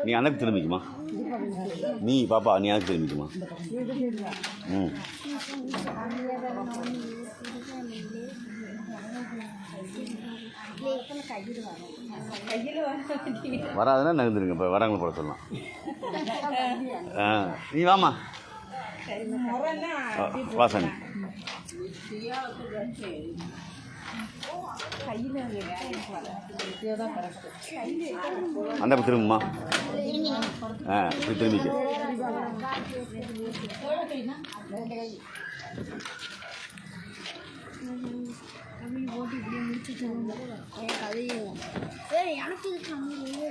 நீ அனக்கு திரும்பிக்குமா? நீ பாப்பா நீ எனக்கு திரும்பிக்குமா? ம். வராதுன்னா நகர்ந்துருங்க இப்போ வரவங்களை போட சொல்லலாம். ஆ நீ வாமா வாசன் அந்த பக்கம் திரும்புமா? ஆ இப்படி திரும்பிக்க.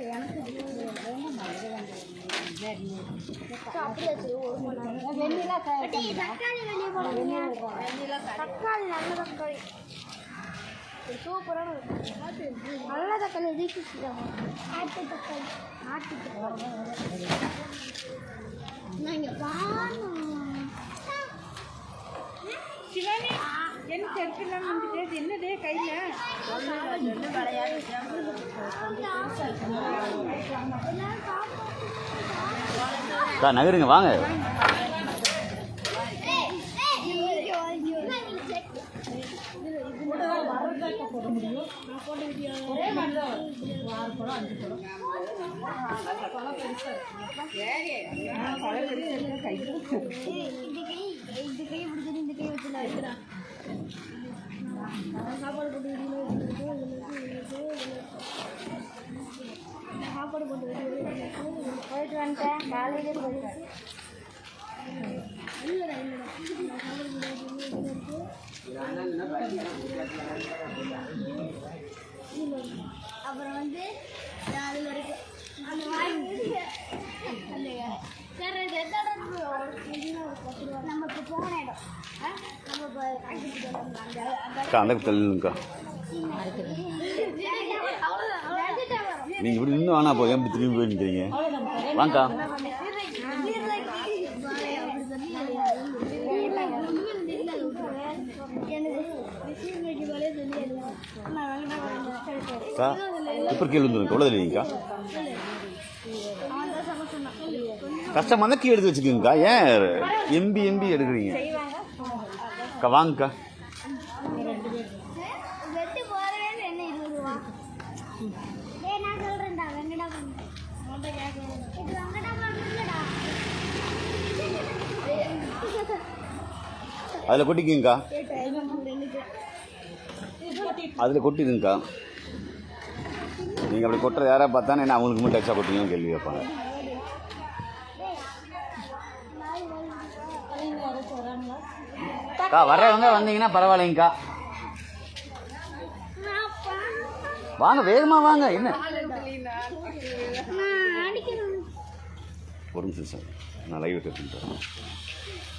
எனக்கு தக்காளி. தக்காளி நல்ல தக்காளி. சூப்பரான நல்ல தக்காளி வீட்டு நாட்டு தக்காளி நாட்டு தக்காளி நாங்கள் சிவானி என்ன செருப்பெல்லாம் வந்துட்டு என்னதே கையில்? நகருங்க வாங்க. இந்த கை. இந்த கை பிடிச்சிட்டு இந்த கை வச்சு நான் வைக்கிறேன் சாப்பாடு போட்டு வெளியில வச்சுட்டு, இதுல வச்சு, இதுல வச்சு, இதுல வச்சு. சாப்பாடு போட்டு வெளியில வச்சு, போயிட்டு வந்துட்டேன். காலையிலே போயிட்டு இல்லைடா இல்லைடா. நான் சாப்பாடு போட்டு அப்புறம் வந்து அதில் இருக்கு? அந்த நம்ம இப்போ போன இடம்? நம்ம இப்போ நீங்கள் இப்படி வானா போதும் எப்படி திரும்பி போய் நிற்கிறீங்க வாங்கக்கா. அக்கா இப்போ கீழே வந்துருங்க எவ்வளோ இல்லைங்கக்கா கஷ்டமாக இருந்தால் கீழே எடுத்து வச்சுக்கோங்கக்கா. ஏன் எம்பி எம்பி எடுக்கிறீங்க? அக்கா வாங்கக்கா. அதில் கொட்டிக்கிங்கக்கா. அதில் கொட்டிடுங்கக்கா நீங்கள் அப்படி கொட்டுறது யாராவது பார்த்தா என்ன அவங்களுக்கு மட்டும் டச்சா கொட்டிங்கன்னு கேள்வி கேட்பாங்க. அக்கா வர்றவங்க வந்தீங்கன்னா பரவாயில்லைங்கக்கா. வாங்க வேகமாக வாங்க என்ன? ஒரு நிமிஷம் சார் நான் லைவ் கற்றுக்கிட்டேன்